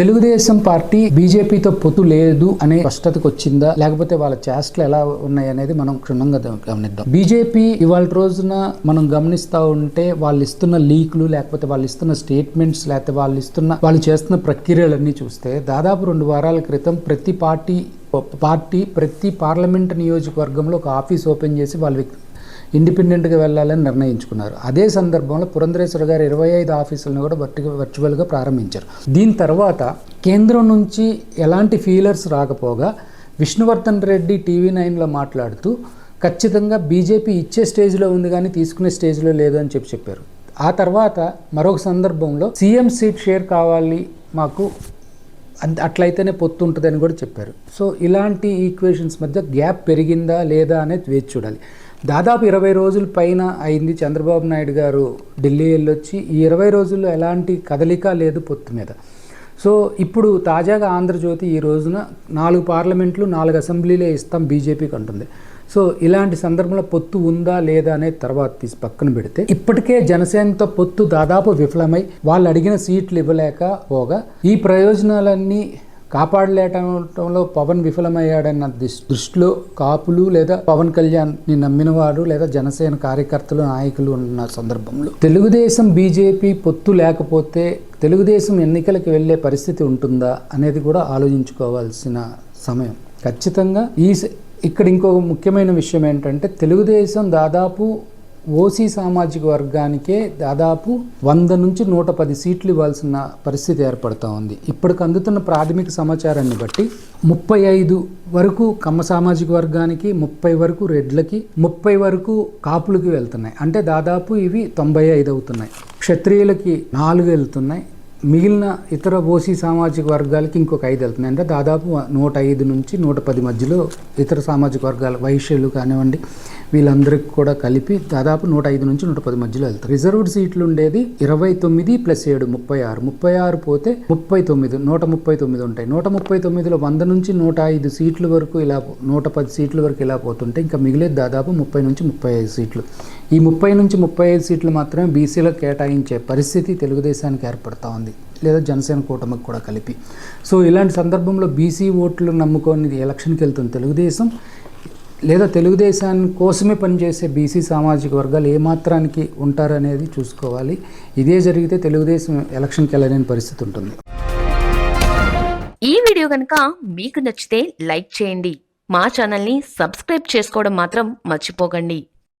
Telugu Desam party బీజేపీతో పొత్తు లేదు అనే స్పష్టతకు వచ్చిందా? లేకపోతే వాళ్ళ చేష్టలు ఎలా ఉన్నాయి అనేది మనం క్షుణ్ణంగా గమనిద్దాం. బీజేపీ ఇవాళ రోజున మనం గమనిస్తూ ఉంటే వాళ్ళు ఇస్తున్న లీక్లు లేకపోతే వాళ్ళు ఇస్తున్న స్టేట్మెంట్స్ లేకపోతే వాళ్ళు ఇస్తున్న వాళ్ళు చేస్తున్న ప్రక్రియలన్నీ చూస్తే దాదాపు రెండు వారాల క్రితం ప్రతి పార్టీ పార్టీ ప్రతి పార్లమెంట్ నియోజకవర్గంలో ఒక ఆఫీస్ ఓపెన్ చేసి వాళ్ళ ఇండిపెండెంట్గా వెళ్ళాలని నిర్ణయించుకున్నారు. అదే సందర్భంలో పురంధరేశ్వర గారు ఇరవై ఐదు ఆఫీసులను కూడా వర్టి వర్చువల్గా ప్రారంభించారు. దీని తర్వాత కేంద్రం నుంచి ఎలాంటి ఫీలర్స్ రాకపోగా విష్ణువర్ధన్ రెడ్డి టీవీ నైన్లో మాట్లాడుతూ ఖచ్చితంగా బీజేపీ ఇచ్చే స్టేజ్లో ఉంది కానీ తీసుకునే స్టేజ్లో లేదు అని చెప్పి చెప్పారు. ఆ తర్వాత మరొక సందర్భంలో సీఎం సీట్ షేర్ కావాలి మాకు అంత అట్లయితేనే పొత్తు ఉంటుందని కూడా చెప్పారు. సో ఇలాంటి ఈక్వేషన్స్ మధ్య గ్యాప్ పెరిగిందా లేదా అనేది వేచి చూడాలి. దాదాపు ఇరవై రోజుల పైన అయింది చంద్రబాబు నాయుడు గారు ఢిల్లీ వెళ్ళొచ్చి ఈ ఇరవై రోజుల్లో ఎలాంటి కదలిక లేదు పొత్తు మీద. సో ఇప్పుడు తాజాగా ఆంధ్రజ్యోతి ఈ రోజున నాలుగు పార్లమెంట్లు నాలుగు అసెంబ్లీలే ఇస్తాం బీజేపీకి అంటుంది. సో ఇలాంటి సందర్భంలో పొత్తు ఉందా లేదా అనేది తర్వాత తీసి పక్కన పెడితే ఇప్పటికే జనసేనతో పొత్తు దాదాపు విఫలమై వాళ్ళు అడిగిన సీట్లు ఇవ్వలేక పోగా ఈ ప్రయోజనాలన్నీ కాపాడలేటంలో పవన్ విఫలమయ్యాడన్న దృష్టిలో కాపులు లేదా పవన్ కళ్యాణ్ని నమ్మినవారు లేదా జనసేన కార్యకర్తలు నాయకులు ఉన్న సందర్భంలో తెలుగుదేశం బీజేపీ పొత్తు లేకపోతే తెలుగుదేశం ఎన్నికలకు వెళ్ళే పరిస్థితి ఉంటుందా అనేది కూడా ఆలోచించుకోవాల్సిన సమయం. ఖచ్చితంగా ఈ స- ఇక్కడ ఇంకో ముఖ్యమైన విషయం ఏంటంటే తెలుగుదేశం దాదాపు ఓసీ సామాజిక వర్గానికే దాదాపు వంద నుంచి నూట పది సీట్లు ఇవ్వాల్సిన పరిస్థితి ఏర్పడుతూ ఉంది. ఇప్పటికి అందుతున్న ప్రాథమిక సమాచారాన్ని బట్టి ముప్పై ఐదు వరకు కమ్మ సామాజిక వర్గానికి ముప్పై వరకు రెడ్లకి ముప్పై వరకు కాపులకి వెళ్తున్నాయి. అంటే దాదాపు ఇవి తొంభై ఐదు అవుతున్నాయి. క్షత్రియులకి నాలుగు వెళ్తున్నాయి. మిగిలిన ఇతర ఓసీ సామాజిక వర్గాలకి ఇంకొక ఐదు వెళ్తున్నాయి. అంటే దాదాపు నూట ఐదు నుంచి నూట పది మధ్యలో ఇతర సామాజిక వర్గాల వైశ్యులు కానివ్వండి వీళ్ళందరికీ కూడా కలిపి దాదాపు నూట ఐదు నుంచి నూట పది మధ్యలో వెళ్తారు. రిజర్వ్డ్ సీట్లు ఉండేది ఇరవై తొమ్మిది ప్లస్ ఏడు ముప్పై ఆరు. ముప్పై ఆరు పోతే ముప్పై తొమ్మిది నూట ముప్పై తొమ్మిది ఉంటాయి. నూట ముప్పై తొమ్మిదిలో వంద నుంచి నూట ఐదు సీట్ల వరకు ఇలా నూట పది సీట్ల వరకు ఇలా పోతుంటే ఇంకా మిగిలేదు దాదాపు ముప్పై నుంచి ముప్పై ఐదు సీట్లు. ఈ ముప్పై నుంచి ముప్పై ఐదు సీట్లు మాత్రమే బీసీలకు కేటాయించే పరిస్థితి తెలుగుదేశానికి ఏర్పడుతూ ఉంది. లేదా జనసేన కూటమికి కూడా కలిపి. సో ఇలాంటి సందర్భంలో బీసీ ఓట్లు నమ్ముకొని ఎలక్షన్కి వెళ్తుంది తెలుగుదేశం. లేదా తెలుగుదేశాన్ని కోసమే పనిచేసే బీసీ సామాజిక వర్గాలు ఏమాత్రానికి ఉంటారనేది చూసుకోవాలి. ఇదే జరిగితే తెలుగుదేశం ఎలక్షన్కి వెళ్ళలేని పరిస్థితి ఉంటుంది. ఈ వీడియో కనుక మీకు నచ్చితే లైక్ చేయండి. మా ఛానల్ని సబ్స్క్రైబ్ చేసుకోవడం మాత్రం మర్చిపోకండి.